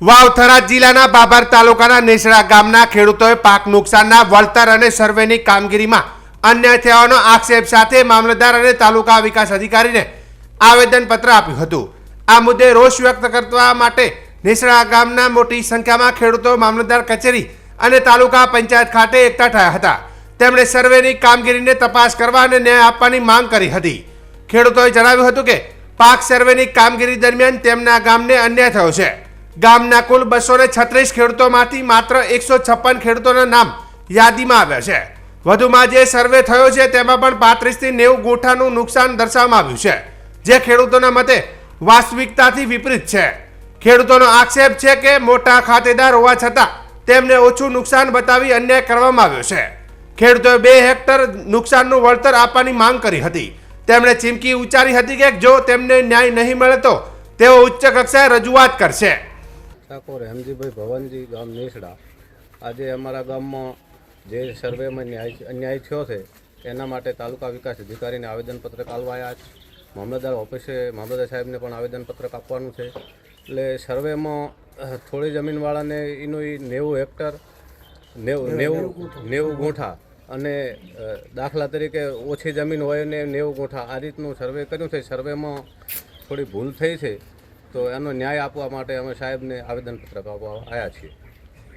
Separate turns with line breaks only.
વાવથરા જિલ્લાના બાબર તાલુકાના નેસડા ગામના ખેડૂતોએ પાક નુકસાનના વળતર અને સર્વેની કામગીરીમાં અન્યાય થયાનો આક્ષેપ સાથે મામલતદાર અને તાલુકા વિકાસ અધિકારીને આવેદનપત્ર આપ્યું હતું. આ મુદ્દે રોષ વ્યક્ત કરવા માટે નેસડા ગામના મોટી સંખ્યામાં ખેડૂતો મામલતદાર કચેરી અને તાલુકા પંચાયત ખાતે એકઠા થયા હતા. તેમણે સર્વેની કામગીરીને તપાસ કરવા અને ન્યાય આપવાની માંગ કરી હતી. ખેડૂતોએ જણાવ્યું હતું કે, પાક સર્વેની કામગીરી દરમિયાન તેમના ગામને અન્યાય થયો છે. ગામના કુલ બસો ને છત્રીસ ખેડૂતોમાંથી માત્ર એકસો છપ્પન ખેડૂતોના નામ યાદીમાં આવ્યા છે. વધુમાં જે સર્વે થયો છે તેમાં પણ પાંત્રીસથી નેવું ગોઠાનું નુકસાન દર્શાવવામાં આવ્યું છે. જે ખેડૂતોના મતે વાસ્તવિકતાથી વિપરીત છે. ખેડૂતોનો આક્ષેપ છે કે મોટા ખાતેદાર હોવા છતાં તેમને ઓછું નુકસાન બતાવી અન્યાય કરવામાં આવ્યો છે. ખેડૂતોએ બે હેક્ટર નુકસાનનું વળતર આપવાની માંગ કરી હતી. તેમણે ચીમકી ઉચ્ચારી હતી કે જો તેમને ન્યાય નહીં મળે તો તેઓ ઉચ્ચ કક્ષાએ રજૂઆત કરશે.
ઠાકોર હેમજીભાઈ ભવનજી ગામ નેસડા. આજે અમારા ગામમાં જે સર્વેમાં ન્યાય અન્યાય થયો છે એના માટે તાલુકા વિકાસ અધિકારીને આવેદનપત્ર કાલવાયા છે. મામલતદાર ઓફિસે મામલતદાર સાહેબને પણ આવેદનપત્રક આપવાનું છે. એટલે સર્વેમાં થોડી જમીનવાળાને એનું એ નેવું હેક્ટર નેવું નેવું નેવું ગુંઠા. અને દાખલા તરીકે ઓછી જમીન હોય ને નેવું ગુંઠા. આ રીતનું સર્વે કર્યું છે. સર્વેમાં થોડી ભૂલ થઈ છે. તો એનો ન્યાય આપવા માટે અમે સાહેબને આવેદનપત્ર આપવા આવ્યા છીએ.